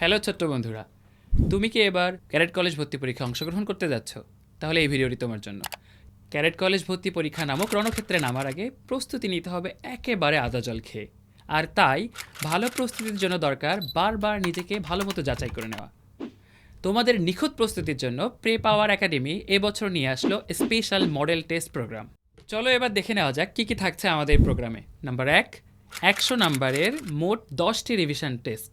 Hello ছোট্ট বন্ধুরা, তুমি কি এবার ক্যারেট কলেজ ভর্তি পরীক্ষা অংশগ্রহণ করতে যাচ্ছ? তাহলে এই ভিডিওটি তোমার জন্য। ক্যারেট কলেজ ভর্তি পরীক্ষা নামক রণক্ষেত্রে নামার আগে প্রস্তুতি নিতে হবে একেবারে আদা জল খেয়ে। আর তাই ভালো প্রস্তুতির জন্য দরকার বারবার নিজেকে ভালো মতো যাচাই করে নেওয়া। তোমাদের নিখুঁত প্রস্তুতির জন্য প্রে পাওয়ার একাডেমি এবছর নিয়ে আসলো স্পেশাল মডেল টেস্ট প্রোগ্রাম। চলো এবার দেখে নেওয়া যাক কী কী থাকছে আমাদের প্রোগ্রামে। নাম্বার এক, একশো নাম্বারের মোট দশটি রিভিশন টেস্ট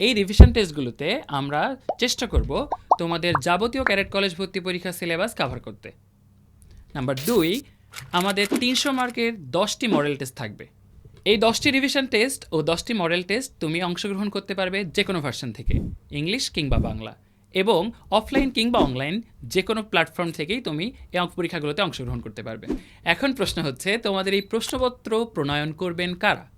এই রিভিশন টেস্টগুলোতে আমরা চেষ্টা করব তোমাদের যাবতীয় ক্যারেট কলেজ ভর্তি পরীক্ষা সিলেবাস কভার করতে। নাম্বার দুই, আমাদের তিনশো মার্কের দশটি মডেল টেস্ট থাকবে। এই দশটি রিভিশন টেস্ট ও দশটি মডেল টেস্ট তুমি অংশগ্রহণ করতে পারবে যে কোনো ভার্সন থেকে ইংলিশ কিংবা বাংলা। এবং অফলাইন কিংবা অনলাইন যে কোনো প্ল্যাটফর্ম থেকেই তুমি এই অঙ্ক পরীক্ষাগুলোতে অংশগ্রহণ করতে পারবে। এখন প্রশ্ন হচ্ছে, তোমাদের এই প্রশ্নপত্র প্রণয়ন করবেন কারা?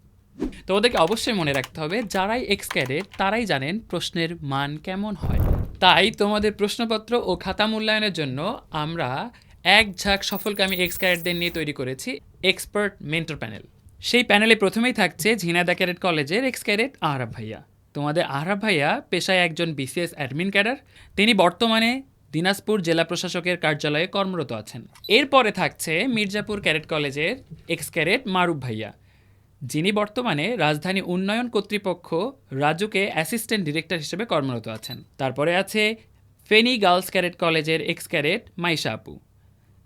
তোমাদেরকে অবশ্যই মনে রাখতে হবে, যারাই এক্স ক্যাডেট তারাই জানেন প্রশ্নের মান কেমন হয়। তাই তোমাদের প্রশ্নপত্র ও খাতা মূল্যায়নের জন্য আমরা এক ঝাঁক সফলকামী এক্স ক্যাডেটদের নিয়ে তৈরি করেছি এক্সপার্ট মেন্টর প্যানেল। সেই প্যানেলে প্রথমেই থাকছে ঝিনাদা ক্যাডেট কলেজের এক্স ক্যাডেট আহরাব ভাইয়া। তোমাদের আহরাব ভাইয়া পেশায় একজন বিসিএস অ্যাডমিন ক্যাডার। তিনি বর্তমানে দিনাজপুর জেলা প্রশাসকের কার্যালয়ে কর্মরত আছেন। এরপরে থাকছে মির্জাপুর ক্যাডেট কলেজের এক্স ক্যাডেট মারুফ ভাইয়া। যিনি বর্তমানে রাজধানী উন্নয়ন কর্তৃপক্ষ রাজুকে অ্যাসিস্ট্যান্ট ডিরেক্টর হিসেবে কর্মরত আছেন। তারপরে আছে ফেনী গার্লস ক্যারেট কলেজের এক্স ক্যারেট মাইশা আপু,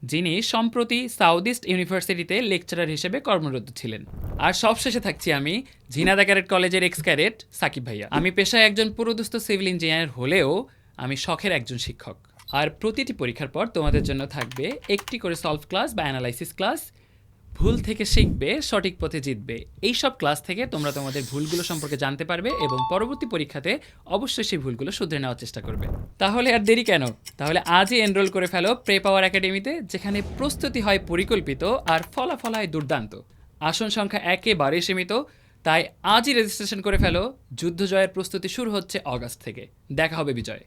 যিনি সম্প্রতি সাউথ ইস্ট ইউনিভার্সিটিতে লেকচারার হিসেবে কর্মরত ছিলেন। আর সবশেষে থাকছি আমি ঝিনাদা ক্যারেট কলেজের এক্স ক্যারেট সাকিব ভাইয়া। আমি পেশায় একজন পুরোদস্ত সিভিল ইঞ্জিনিয়ার হলেও আমি শখের একজন শিক্ষক। আর প্রতিটি পরীক্ষার পর তোমাদের জন্য থাকবে একটি করে সলভ ক্লাস বা অ্যানালাইসিস ক্লাস ভুল থেকে শিখবে, সঠিক পথে জিতবে। এই সব ক্লাস থেকে তোমরা তোমাদের ভুলগুলো সম্পর্কে জানতে পারবে এবং পরবর্তী পরীক্ষাতে অবশ্যই সেই ভুলগুলো শুধরে নেওয়ার চেষ্টা করবে। তাহলে আর দেরি কেন? তাহলে আজই এনরোল করে ফেলো প্রে পাওয়ার একাডেমিতে যেখানে প্রস্তুতি হয় পরিকল্পিত আর ফলাফল হয় দুর্দান্ত। আসন সংখ্যা একেবারে সীমিত, তাই আজই রেজিস্ট্রেশন করে ফেলো। যুদ্ধ জয়ের প্রস্তুতি শুরু হচ্ছে অগাস্ট থেকে। দেখা হবে বিজয়।